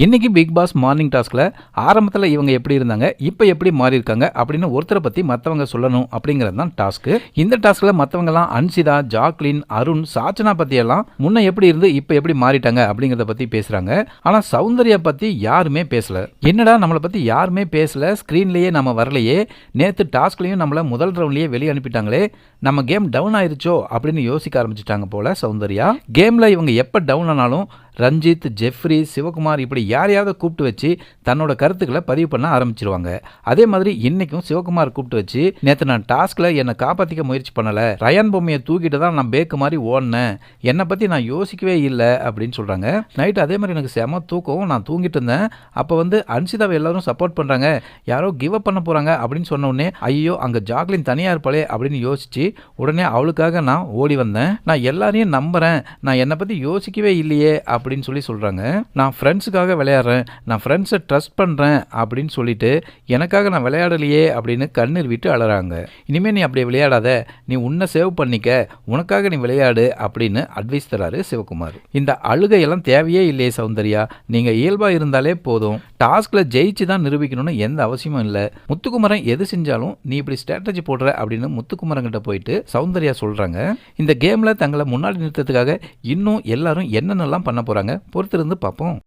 இன்னைக்கு big pass morning டாஸ்கில் ஆரம்பத்தில் இவங்க எப்படி இருந்தாங்க இப்போ எப்படி மாறி இருக்காங்க அப்படின்னு ஒருத்தரை பற்றி மற்றவங்க சொல்லணும் அப்படிங்கிறது தான் டாஸ்க்கு இந்த டாஸ்கில் மற்றவங்கலாம் அன்சிதா ஜாக்லின் அருண் சாச்சனா பற்றியெல்லாம் முன்ன எப்படி இருந்து இப்போ எப்படி மாறிட்டாங்க அப்படிங்கிறத பற்றி பேசுகிறாங்க ஆனால் சௌந்தர்யா பற்றி யாருமே பேசல. என்னடா நம்மளை பற்றி யாருமே பேசல ஸ்க்ரீன்லேயே நம்ம வரலையே நேற்று டாஸ்க்லேயும் நம்மளை முதல் ரவுண்ட்லேயே வெளியே அனுப்பிட்டாங்களே நம்ம கேம் டவுன் ஆயிருச்சோ அப்படின்னு யோசிக்க ஆரம்பிச்சிட்டாங்க போல சௌந்தர்யா. கேமில் இவங்க எப்போ டவுன் ஆனாலும் ரஞ்சித் ஜெஃப்ரி சிவகுமார் இப்படி யாரையாவது கூப்பிட்டு வச்சு தன்னோட கருத்துக்களை பதிவு பண்ண ஆரம்பிச்சிருவாங்க. அதே மாதிரி இன்னைக்கும் சிவகுமார் கூப்பிட்டு வச்சு நேற்று நான் டாஸ்கில் என்னை காப்பாற்றிக்க முயற்சி பண்ணலை. ரயான் பொம்மையை தூக்கிட்டு தான் நான் பேக்கு மாதிரி ஓடினேன். என்னை பற்றி நான் யோசிக்கவே இல்லை அப்படின்னு சொல்கிறாங்க நைட் அதே மாதிரி எனக்கு செம தூக்கம். நான் தூங்கிட்டு இருந்தேன். அப்போ வந்து அன்சிதாவை எல்லாரும் சப்போர்ட் பண்ணுறாங்க யாரோ கிவ் அப் பண்ண போகிறாங்க அப்படின்னு சொன்ன உடனே ஐயோ அங்கே ஜாக்லின் தனியாக இருப்பாளே அப்படின்னு யோசிச்சு உடனே அவளுக்காக நான் ஓடி வந்தேன். நான் எல்லாரையும் நம்புகிறேன் நான் என்னை பற்றி யோசிக்கவே இல்லையே அப்படின்னு அப்படின்னு சொல்லி சொல்கிறாங்க நான் ஃப்ரெண்ட்ஸுக்காக விளையாடுறேன். நான் ஃப்ரெண்ட்ஸை ட்ரஸ்ட் பண்ணுறேன் அப்படின்னு சொல்லிட்டு எனக்காக நான் விளையாடலையே அப்படின்னு கண்ணீர் விட்டு அழறாங்க. இனிமேல் நீ அப்படி விளையாடாத. நீ உன்னை சேவ் பண்ணிக்க. உனக்காக நீ விளையாடு அப்படின்னு அட்வைஸ் தராரு சிவகுமார். இந்த அழுகையெல்லாம் தேவையே இல்லையே சௌந்தர்யா. நீங்கள் இயல்பாக இருந்தாலே போதும். டாஸ்கில் ஜெயிச்சு தான் நிரூபிக்கணும்னு எந்த அவசியமும் இல்லை. முத்துக்குமரன் எது செஞ்சாலும் நீ இப்படி ஸ்ட்ராட்டஜி போடுற அப்படின்னு முத்துக்குமரன் கிட்ட போயிட்டு சௌந்தர்யா சொல்கிறாங்க இந்த கேமில் தங்களை முன்னாடி நிறுத்தத்துக்காக இன்னும் எல்லாரும் என்னென்னலாம் பண்ண போகிறாங்க பொறுத்திருந்து பார்ப்போம்.